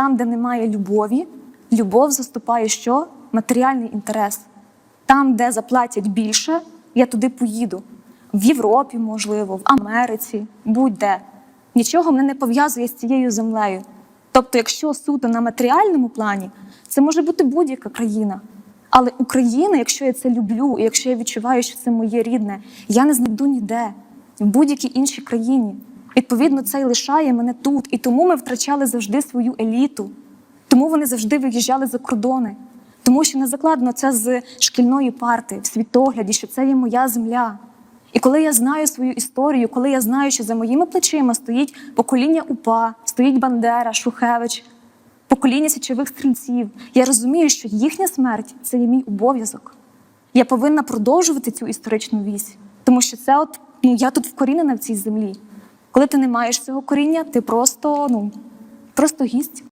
там, де немає любові, любов заступає що? Матеріальний інтерес. Там, де заплатять більше, я туди поїду. В Європі, можливо, в Америці, будь-де. Нічого мене не пов'язує з цією землею. Тобто, якщо суто на матеріальному плані, це може бути будь-яка країна. Але Україна, якщо я це люблю, і якщо я відчуваю, що це моє рідне, я не знайду ніде, в будь-якій іншій країні. Відповідно, це і лишає мене тут. І тому ми втрачали завжди свою еліту. Тому вони завжди виїжджали за кордони. Тому що не закладено це з шкільної парти, в світогляді, що це є моя земля. І коли я знаю свою історію, коли я знаю, що за моїми плечима стоїть покоління УПА, стоїть Бандера, Шухевич, покоління січових стрільців, я розумію, що їхня смерть це є мій обов'язок. Я повинна продовжувати цю історичну вісь, тому що це от ну я тут вкорінена в цій землі. Коли ти не маєш цього коріння, ти просто ну просто гість.